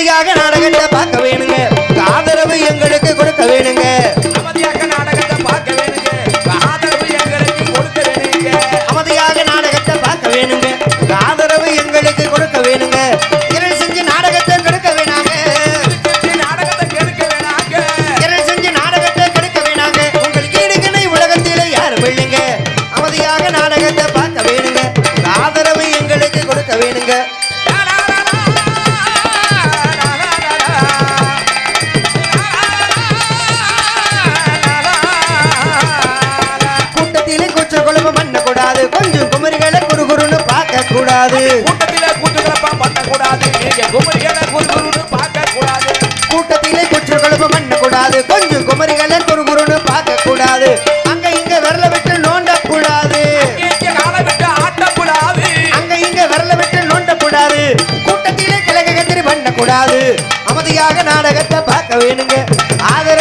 அமைதியாக நாடகத்தை பார்க்க வேணுங்க. ஆதரவு எங்களுக்கு கொடுக்க வேணுங்க. அமைதியாக நாடகத்தை பார்க்க வேணுங்க. ஆதரவு எங்களுக்கு கொடுக்க வேணுங்க. அமைதியாக நாடகத்தை குழம்பு பண்ணக்கூடாது. கொஞ்சம் குமரிகளை குறுகுறுன்னு பார்க்க கூடாது கூட்டத்திலே கூட்டுகளப்பா பண்ணக்கூடாது. நீங்க குமரிகளை குறுகுறுன்னு பார்க்க கூடாது கூட்டத்திலே கூச்ச குழம்பு பண்ணக்கூடாது. கொஞ்சம் குமரிகளை குறுகுறுன்னு பார்க்க கூடாது அங்க இங்க விரல விட்டு நோண்ட கூடாது அங்க இங்க விரல விட்டு நோண்ட கூடாது கூட்டத்திலே கிழக்கு கத்திரி பண்ணக்கூடாது. அமைதியாக நாடகத்தை பார்க்க வேணுங்க. ஆதரவு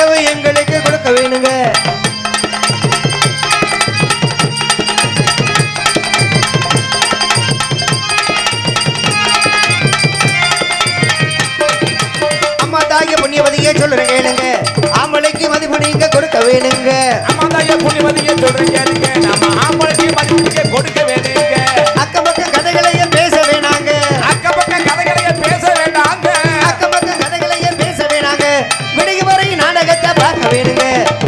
மதிய வேணுங்க ஆம்பளைக்கு மதிப்பு கொடுக்க வேணுங்க. அக்க பக்கம் பேச வேணாங்க. அக்க பக்கம் பேச வேண்டாங்க. அக்க பக்கம் பேச வேணாங்க. விடுகு வரை நாடகத்தை பார்க்க வேணுங்க.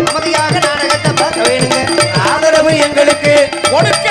அமைதியாக நாடகத்தை பார்க்க வேணுங்க. ஆதரவு எங்களுக்கு. கொடுக்க